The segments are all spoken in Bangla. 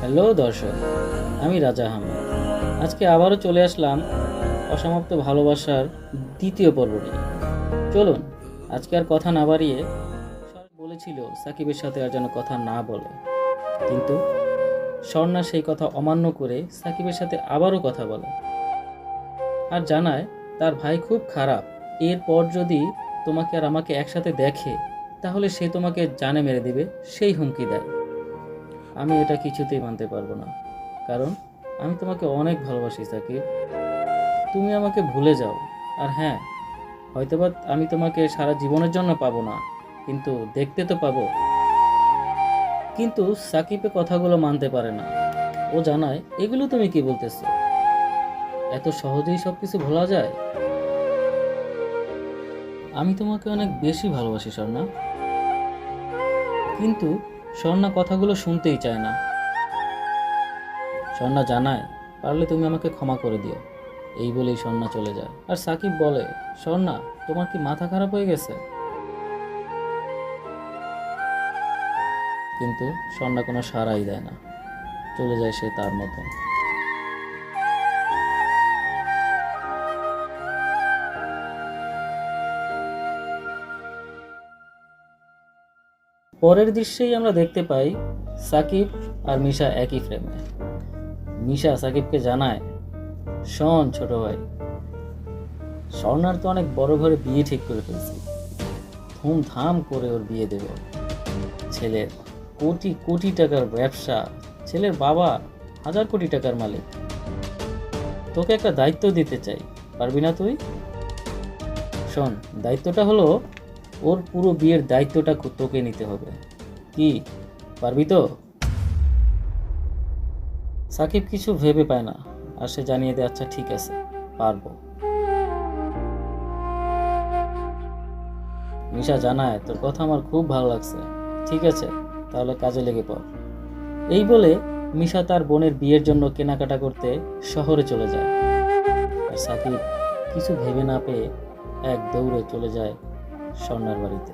হ্যালো দর্শক, আমি রাজা আহমেদ আজকে আবারও চলে আসলাম অসমাপ্ত ভালোবাসার দ্বিতীয় পর্ব নিয়ে চলুন, আজকে আর কথা না বাড়িয়ে বলেছিল সাকিবের সাথে আর যেন কথা না বলে। কিন্তু স্বর্ণা সেই কথা অমান্য করে সাকিবের সাথে আবারও কথা বলে। আর জানায়, তার ভাই খুব খারাপ। এরপর যদি তোমাকে আর আমাকে একসাথে দেখে, তাহলে সে তোমাকে জানে মেরে দিবে, সেই হুমকি দেয়। আমি এটা কিছুতেই মানতে পারব না। কারণ আমি তোমাকে অনেক ভালোবাসি, সাকিব। তুমি আমাকে ভুলে যাও। আর হ্যাঁ হয়তোবা আমি তোমাকে সারা জীবনের জন্য পাবো না, কিন্তু দেখতে তো পাবো। কিন্তু সাকিবে কথাগুলো মানতে পারে না। ও জানায়, এগুলো তুমি কি বলতেছো? এত সহজেই সব কিছু ভোলা যায়? আমি তোমাকে অনেক বেশি ভালোবাসি, স্বর্ণা। কিন্তু স্বর্ণা কথাগুলো শুনতেই চায় না। স্বর্ণা জানায়, পারলে তুমি আমাকে ক্ষমা করে দিও। এই বলেই স্বর্ণা চলে যায়। আর সাকিব বলে, স্বর্ণা, তোমার কি মাথা খারাপ হয়ে গেছে? কিন্তু স্বর্ণা কোনো সাড়াই দেয় না। চলে যায় সে তার মতন। পরের দৃশ্যেই আমরা দেখতে পাই সাকিব আর মিশা একই ফ্রেমে মিশা সাকিবকে জানায়, শোন ছোট ভাই, স্বর্ণার তো অনেক বড় ঘরে বিয়ে ঠিক করে ফেলছি। ধুমধাম করে ওর বিয়ে দেব। ছেলের কোটি কোটি টাকার ব্যবসা, ছেলের বাবা হাজার কোটি টাকার মালিক। তোকে একটা দায়িত্ব দিতে চাই, পারবি না তুই? শোন, দায়িত্বটা হলো ওর পুরো বিয়ের দায়িত্বটা তোকে নিতে হবে। কি? পারবি তো? সাকিব কিছু ভেবে পায় না, আর সে জানিয়ে দেয় আচ্ছা ঠিক আছে, পারব। মিশা জানায়, তোর কথা আমার খুব ভালো লাগছে। ঠিক আছে, তাহলে কাজে লেগে পড়। এই বলে মিশা তার বোনের বিয়ের জন্য কেনাকাটা করতে শহরে চলে যায়। আর সাকিব কিছু ভেবে না পেয়ে এক দৌড়ে চলে যায় স্বর্ণার বাড়িতে।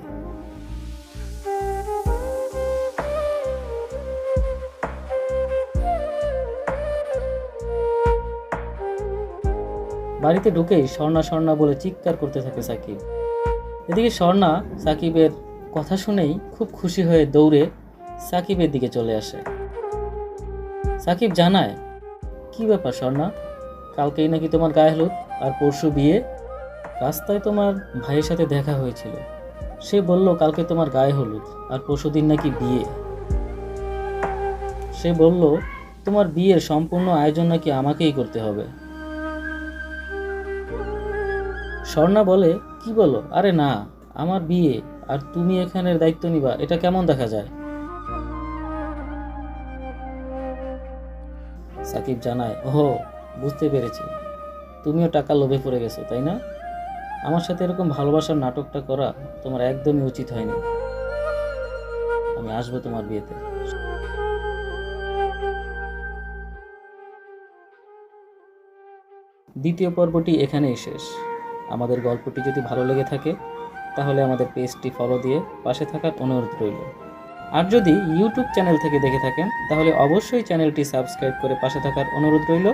বাড়িতে ঢুকেই স্বর্ণা স্বর্ণা বলে চিৎকার করতে থাকে সাকিব। এদিকে স্বর্ণা সাকিবের কথা শুনেই খুব খুশি হয়ে দৌড়ে সাকিবের দিকে চলে আসে। সাকিব জানায়, কি ব্যাপার স্বর্ণা? কালকেই নাকি তোমার গায়ে হলুদ, আর পরশু বিয়ে? রাস্তায় তোমার ভাইয়ের সাথে দেখা হয়েছিল। সে বলল, কালকে তোমার গায়ে হলুদ, আর পরশুদিন নাকি বিয়ে। সে বলল, তোমার বিয়ের সম্পূর্ণ আয়োজন নাকি আমাকেই করতে হবে। স্বর্ণা বলে, কি বলো? আরে না, আমার বিয়ে, আর তুমি এখানের দায়িত্ব নিবা, এটা কেমন দেখা যায়? সাকিব জানায়, ওহো, বুঝতে পেরেছি। তুমিও টাকা লোভে পড়ে গেছো, তাই না? আমার সাথে এরকম ভালোবাসার নাটকটা করা তোমার একদমই উচিত হয়নি। আমি আসব তোমার বিয়েতে। দ্বিতীয় পর্বটি এখানেই শেষ। আমাদের গল্পটি যদি ভালো লেগে থাকে, তাহলে আমাদের পেজটি ফলো দিয়ে পাশে থাকার অনুরোধ রইল। আর যদি ইউটিউব চ্যানেল থেকে দেখে থাকেন, তাহলে অবশ্যই চ্যানেলটি সাবস্ক্রাইব করে পাশে থাকার অনুরোধ রইল।